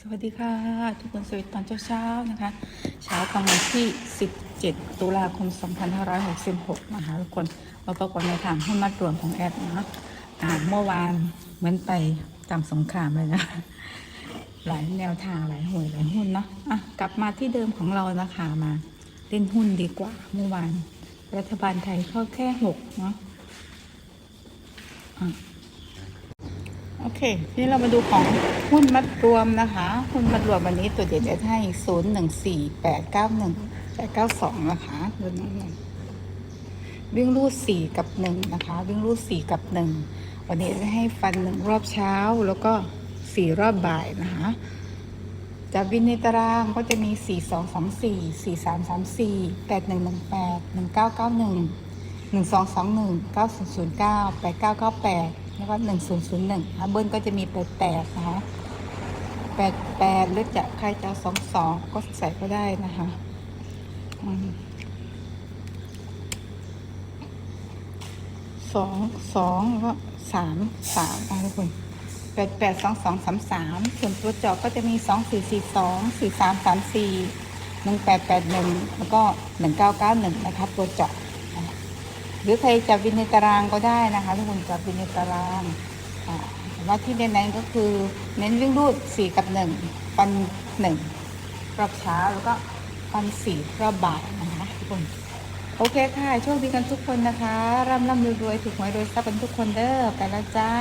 สวัสดีค่ะ ทุกคนสวัสดีตอนเช้าๆนะคะ เช้ากลางวันที่ 17 ตุลาคม 2566นะคะทุกคนมาประกอบในทางหุ้นมัดรวมของแอดนะอ่าเมื่อวานเหมือนไปตามสงครามเลยนะ หลายแนวทางหลายหวยหลายหุ้นเนาะอะกลับมาที่เดิมของเรานะคะมาเล่นหุ้นดีกว่า เมื่อวาน รัฐบาลไทยเข้าแค่หกเนาะ เค ทีนี้เรามาดูของหุ้นมัดรวมนะคะ หุ้นมัดรวมวันนี้ตัวเด็ดจะให้ศูนย์หนึ่งสี่แปดเก้าหนึ่งแปดเก้าสองนะคะดูนี่หน่อยวิ่งรูดสี่กับหนึ่งนะคะ วิ่งรูดสี่กับหนึ่งวันนี้จะให้ฟันหนึ่งรอบเช้าแล้วก็สี่รอบบ่ายนะคะจากวินในตารางก็จะมีสี่สองสองสี่สี่สามสามสี่แปดหนึ่งหนึ่งแปดห นึ่งเก้าหนึ่งศูนย์ศูนย์เก้าแล้วก็หนึ่งศูนย์ศูนย์หนึ่งเบิ้ลก็จะมีแปดแปดนะคะแปดแปดหรือจะใครจะสองสองก็ใส่ก็ได้นะคะสองสองแล้วก็สามสามอะทุกคนแปดแปดสองสองสามสามส่วนตัวเจาะก็จะมีสองสี่สี่สองสี่สามสามสี่หนึ่งแปดแปดหนึ่งแล้วก็หนึ่งเก้าเก้าหนึ่งนะคะตัวเจาะ หรือใครจับวินในตารางก็ได้นะคะทุกคนจับวินในตารางว่าที่เน้นๆก็คือเน้นวิ่งรูดสี่กับหนึ่งปันหนึ่งรอบเช้าแล้วก็ปันสี่รอบบ่ายนะคะทุกคนโอเคค่ะโชคดีกันทุกคนนะคะร่ำร่ำรวยๆถูกหวยรวยทรัพย์กันทุกคนเด้อไปแล้วจ้า